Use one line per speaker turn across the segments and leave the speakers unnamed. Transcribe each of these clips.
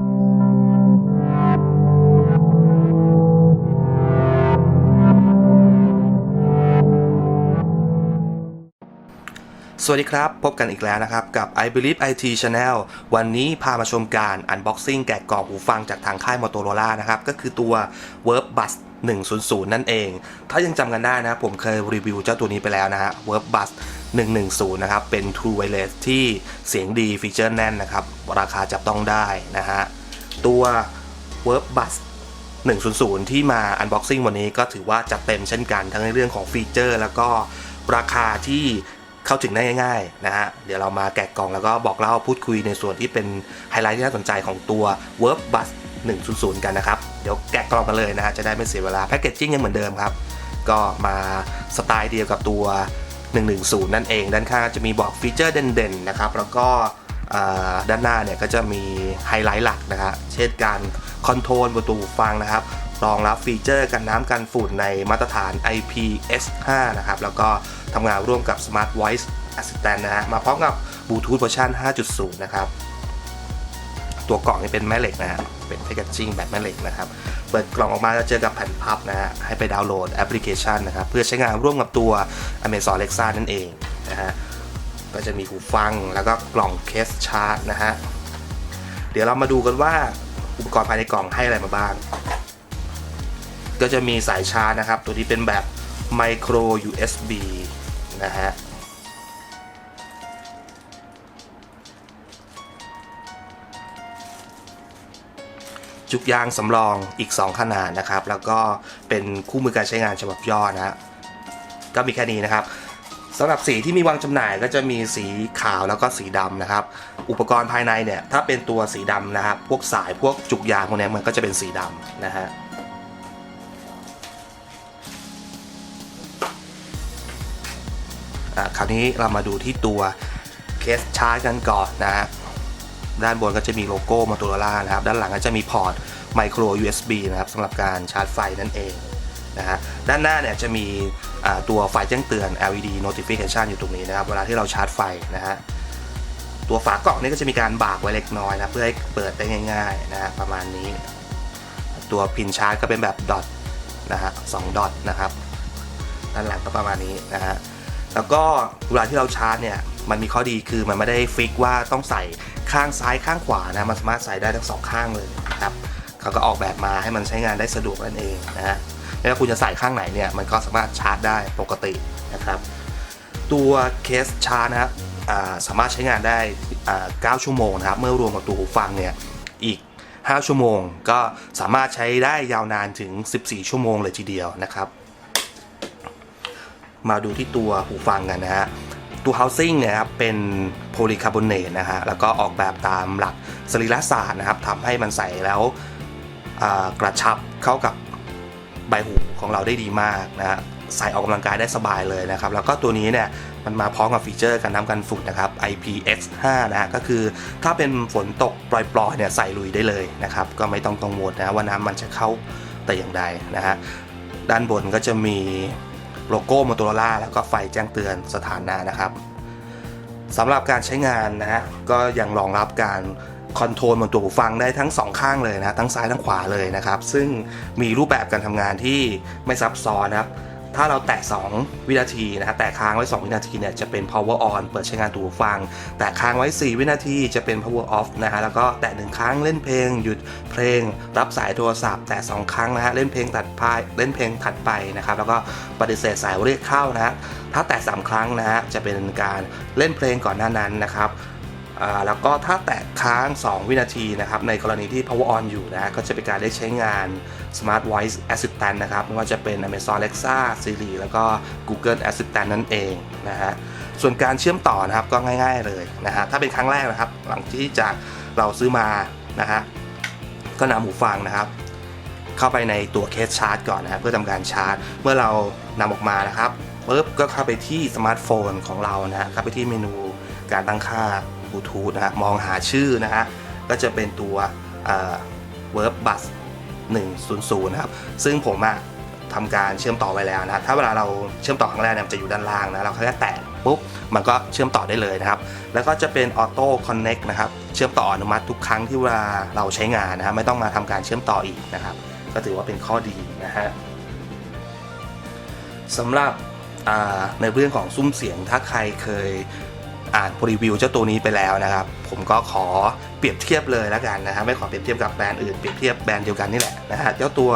สวัสดีครับ พบกันอีกแล้วนะครับ กับ I Believe IT Channel วันนี้พามาชมการ Unboxing แกะกล่องหูฟังจากทางค่าย Motorola นะครับ ก็คือตัว Verbus 100 นั่นเอง ถ้ายังจำกันได้นะผมเคยรีวิวเจ้าตัวนี้ไปแล้วนะฮะ Verb Bus 110 นะครับ เป็น True Wireless ที่เสียงดีฟีเจอร์แน่นนะครับ ราคาจับต้องได้นะฮะ ตัว Verb Bus 100 ที่มา Unboxing วันนี้ก็ถือว่าจัดเต็มเช่นกันทั้งในเรื่องของฟีเจอร์ แล้วก็ราคาที่เข้าถึงได้ง่ายๆนะฮะ เดี๋ยวเรามาแกะกล่องแล้วก็บอกเล่าพูดคุยในส่วนที่เป็นไฮไลท์ที่น่าสนใจของตัว Verb Bus 100 กันนะครับ เดี๋ยวแกะกล่องกันเลยนะฮะจะได้ไม่เสียเวลาแพคเกจจิ้งยังเหมือนเดิมครับ ก็มาสไตล์เดียวกับตัว 110 นั่นเอง ด้านข้างจะมีบอกฟีเจอร์เด่นๆนะครับแล้วก็ด้านหน้าเนี่ยก็จะมีไฮไลท์หลักนะฮะเช่นการคอนโทรลประตูหูฟังนะครับรองรับฟีเจอร์กันน้ำกันฝุ่นในมาตรฐาน IPS5 นะครับ แล้วก็ทำงานร่วมกับ Smart Voice Assistant นะฮะ มาพร้อมกับบลูทูธเวอร์ชัน5.0 นะครับ ตัวกล่องนี่เป็นแม่เหล็กนะฮะเป็นแพคเกจจิ้งแบบแม่เหล็กนะครับ เปิดกล่องออกมาจะเจอกับแผ่นพับนะฮะให้ไปดาวน์โหลดแอปพลิเคชันนะครับ เพื่อใช้งานร่วมกับตัว Amazon Alexa นั่นเองนะฮะก็จะมีหูฟังแล้วก็กล่องเคสชาร์จนะฮะเดี๋ยวเรามาดูกันว่าอุปกรณ์ภายในกล่องให้อะไรมาบ้าง ก็จะมีสายชาร์จนะครับ ตัวนี้เป็นแบบ micro USB นะฮะ จุกยางสำรองอีก 2 ขนาดนะครับ แล้วก็เป็นคู่มือการใช้งานฉบับย่อนะฮะก็มีแค่นี้นะครับสำหรับสีที่มีวางจำหน่ายก็จะมีสีขาวแล้วก็สีดำนะครับ อุปกรณ์ภายในเนี่ยถ้าเป็นตัวสีดำนะครับ พวกสายพวกจุกยางพวกนี้มันก็จะเป็นสีดำนะฮะคราวนี้เรามาดูที่ตัวเคสชาร์จกันก่อนนะฮะ ด้านบนก็จะมีโลโก้ Motorola นะครับ ด้านหลังก็จะมีพอร์ต Micro USB นะครับสำหรับการชาร์จไฟนั่นเองนะฮะด้านหน้าเนี่ยจะมีตัวไฟแจ้งเตือน LED notification อยู่ตรงนี้นะครับ เวลาที่เราชาร์จไฟนะฮะตัวฝากล่องนี่ก็จะมีการบากไว้เล็กน้อยนะเพื่อให้เปิดได้ง่ายๆนะฮะประมาณนี้ ตัวพินชาร์จก็เป็นแบบดอทนะฮะสองดอทนะครับด้านหลังก็ประมาณนี้นะฮะแล้วก็เวลาที่เราชาร์จเนี่ย มันมีข้อดีคือมันไม่ได้ฟิกว่าต้องใส่ข้างซ้ายข้างขวานะมันสามารถใส่ได้ทั้งสองข้างเลยนะครับเขาก็ออกแบบมาให้มันใช้งานได้สะดวกนั่นเองนะฮะไม่ว่าคุณจะใส่ข้างไหนเนี่ยมันก็สามารถชาร์จได้ปกตินะครับ ตัวเคสชาร์จนะครับสามารถใช้งานได้อ่า9ชั่วโมงนะครับ เมื่อรวมกับตัวหูฟังเนี่ยอีก 5 ชั่วโมง ก็สามารถใช้ได้ยาวนานถึง 14 ชั่วโมงเลยทีเดียวนะครับ มาดูที่ตัวหูฟังกันนะฮะ ตัว housing เนี่ยครับเป็นโพลีคาร์บอเนตนะฮะแล้วก็ออกแบบตามหลักสรีระศาสตร์นะครับทำให้มันใส่แล้วกระชับเข้ากับใบหูของเราได้ดีมากนะฮะใส่ออกกำลังกายได้สบายเลยนะครับ แล้วก็ตัวนี้เนี่ยมันมาพร้อมกับฟีเจอร์กันน้ำกันฝุ่นนะครับ IPX5 นะฮะก็คือถ้าเป็นฝนตกปล่อยๆเนี่ยใส่ลุยได้เลยนะครับ ก็ไม่ต้องกังวลนะว่าน้ำมันจะเข้าแต่อย่างใดนะฮะด้านบนก็จะมี โลโก้ Motorola แล้วก็ไฟแจ้งเตือนสถานะนะครับสำหรับการใช้งานนะฮะก็ยังรองรับการคอนโทรลบนตัวหูฟังได้ทั้งสองข้างเลยนะ ทั้งซ้ายทั้งขวาเลยนะครับ ซึ่งมีรูปแบบการทำงานที่ไม่ซับซ้อนนะครับ ถ้าเราแตะ 2 วินาทีนะฮะแตะค้างไว้ 2 วินาทีเนี่ยจะเป็น power on เปิดใช้งานตัวหูฟัง แตะค้างไว้ 4 วินาทีจะเป็น power off นะฮะแล้วก็แตะหนึ่งครั้งเล่นเพลง หยุดเพลง รับสายโทรศัพท์ แตะ 2 ครั้งนะฮะเล่นเพลงตัดไปเล่นเพลงถัดไปนะครับแล้วก็ปฏิเสธสายเรียกเข้านะฮะถ้าแตะ 3 ครั้งนะฮะจะเป็นการเล่นเพลงก่อนหน้านั้นนะครับ แล้วก็ถ้าแตะค้าง 2 วินาทีนะครับในกรณีที่ power on อยู่นะก็จะเป็นการได้ใช้งาน Smart Voice Assistant นะครับไม่ว่าจะเป็น Amazon Alexa Siri แล้วก็ Google Assistant นั่นเองนะฮะส่วนการเชื่อมต่อนะครับก็ง่าย ๆเลยนะฮะถ้าเป็นครั้งแรกนะครับ หลังที่จากเราซื้อมานะฮะก็นำหูฟังนะครับ เข้าไปในตัวเคสชาร์จก่อนนะเพื่อทำการชาร์จ เมื่อเรานำออกมานะครับปุ๊บก็เข้าไปที่สมาร์ทโฟนของเรานะฮะเข้าไปที่เมนูการตั้งค่า บลูทูธนะฮะมองหาชื่อนะฮะก็จะเป็นตัวเวิร์บบัส100นะครับ ซึ่งผมอะทำการเชื่อมต่อไว้แล้วนะถ้าเวลาเราเชื่อมต่อครั้งแรกเนี่ยมันจะอยู่ด้านล่างนะ เราแค่แตะปุ๊บ มันก็เชื่อมต่อได้เลยนะครับ แล้วก็จะเป็น Auto Connect นะครับ เชื่อมต่ออนุมัติทุกครั้งที่เวลาเราใช้งานนะฮะไม่ต้องมาทำการเชื่อมต่ออีกนะครับ ก็ถือว่าเป็นข้อดีนะฮะสำหรับในเรื่องของซุ้มเสียงถ้าใครเคย อ่านรีวิวเจ้าตัวนี้ไปแล้วนะครับ ผมก็ขอเปรียบเทียบเลยแล้วกันนะฮะไม่ขอเปรียบเทียบกับแบรนด์อื่นเปรียบเทียบแบรนด์เดียวกันนี่แหละนะฮะเจ้าตัว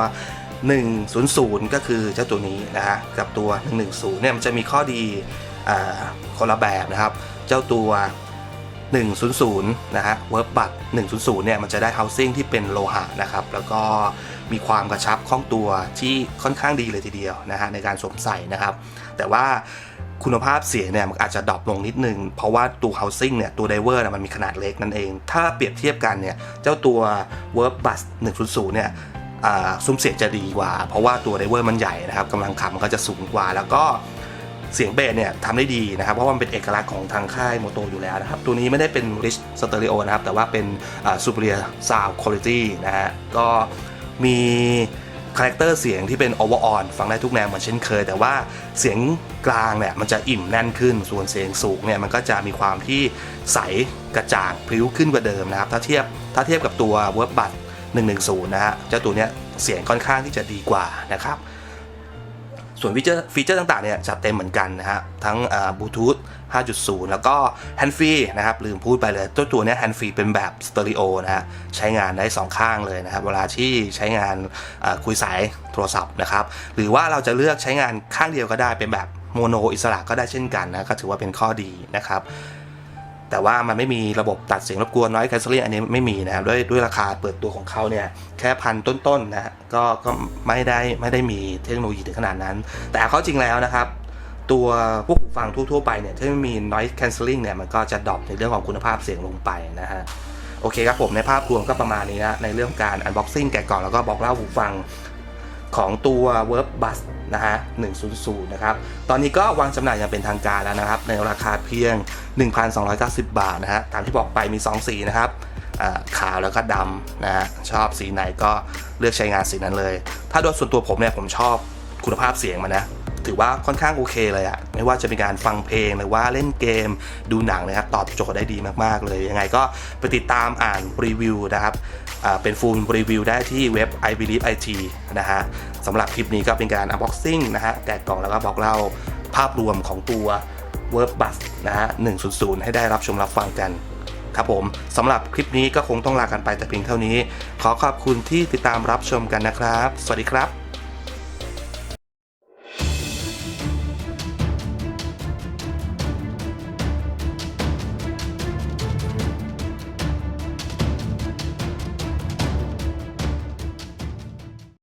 100 ก็คือเจ้าตัวนี้นะฮะกับตัว 110 เนี่ยมันจะมีข้อดีอคนละแบบนะครับ เจ้าตัว 100 นะฮะเวิร์บบัต100 เนี่ยมันจะได้ housing ที่เป็นโลหะนะครับ แล้วก็มีความกระชับคล่องตัวที่ค่อนข้างดีเลยทีเดียวนะฮะในการสวมใส่นะครับ แต่ว่า คุณภาพเสียงเนี่ยมันอาจจะดรอปลงนิดนึง เพราะว่าตัว housing เนี่ยตัว driver น่ะมันมีขนาดเล็กนั่นเอง ถ้าเปรียบเทียบกันเนี่ย เจ้าตัว Verb Bus 100 เนี่ยอ่าซุ้มเสียงจะดีกว่า เพราะว่าตัวไดเวอร์มันใหญ่นะครับกำลังขับมันก็จะสูงกว่า แล้วก็เสียงเบสเนี่ยทำได้ดีนะครับ เพราะว่ามันเป็นเอกลักษณ์ของทางค่ายโมโตอยู่แล้วนะครับ ตัวนี้ไม่ได้เป็น rich stereo นะครับ แต่ว่าเป็น superior sound quality นะฮะก็มี คาแรคเตอร์เสียงที่เป็นอวอร์ออนฟังได้ทุกแนวเหมือนเช่นเคย แต่ว่าเสียงกลางเนี่ยมันจะอิ่มแน่นขึ้น ส่วนเสียงสูงเนี่ยมันก็จะมีความที่ใสกระจ่างพริ้วขึ้นกว่าเดิมนะครับ ถ้าเทียบถ้าเทียบกับตัวเวิร์บบัต110 นะฮะเจ้าตัวเนี้ยเสียงค่อนข้างที่จะดีกว่านะครับ ส่วนฟีเจอร์ฟีเจอร์ต่างๆเนี่ยจัดเต็มเหมือนกันนะฮะทั้งบลูทูธ5.0 แล้วก็แฮนด์ฟรีนะครับลืมพูดไปเลยตัวตัวเนี้ยแฮนด์ฟรีเป็นแบบสเตอริโอนะฮะใช้งานได้ 2 ข้างเลยนะครับเวลาที่ใช้งานคุยสายโทรศัพท์นะครับหรือว่าเราจะเลือกใช้งานข้างเดียวก็ได้เป็นแบบโมโนอิสระก็ได้เช่นกันนะก็ถือว่าเป็นข้อดีนะครับ แต่ว่ามันไม่มีระบบตัดเสียงรบกวนน้อย c a n c e l l i n g อันนี้ไม่มีนะครับด้วยด้วยราคาเปิดตัวของเขาเนี่ยแค่พันต้นๆนะฮะก็ก็ไม่ได้ไม่ได้มีเทคโนโลยีถึงขนาดนั้น แต่เขาจริงแล้วนะครับตัวพวกฟังทั่วๆไปเนี่ยถ้ามี noise cancelling เนี่ยมันก็จะดรอปในเรื่องของคุณภาพเสียงลงไปนะฮะโอเคครับผมในภาพรวมก็ประมาณนี้นะในเรื่องการ unboxing แกะกล่องแล้วก็บอกเล่าหูฟัง ของตัว Verb Bus นะฮะ 100 นะครับ ตอนนี้ก็วางจำหน่ายอย่างเป็นทางการแล้วนะครับ ในราคาเพียง 1,290 บาทนะฮะ ตามที่บอกไปมี 2 สีนะครับอ่าขาวแล้วก็ดำนะฮะ ชอบสีไหนก็เลือกใช้งานสีนั้นเลย ถ้าโดยส่วนตัวผมเนี่ยผมชอบคุณภาพเสียงมันนะ ถือว่าค่อนข้างโอเคเลยอะไม่ว่าจะเป็นการฟังเพลงหรือว่าเล่นเกมดูหนังนะครับตอบโจทย์ได้ดีมากๆเลย ยังไงก็ไปติดตามอ่านรีวิวนะครับเป็นฟูลรีวิวได้ที่เว็บ i believe it นะฮะสำหรับคลิปนี้ก็เป็นการ unboxing นะฮะแกะกล่องแล้วก็บอกเล่าภาพรวมของตัว Verb Bus นะฮะ100 ให้ได้รับชมรับฟังกันครับผมสำหรับคลิปนี้ก็คงต้องลากันไปแต่เพียงเท่านี้ ขอขอบคุณที่ติดตามรับชมกันนะครับ สวัสดีครับ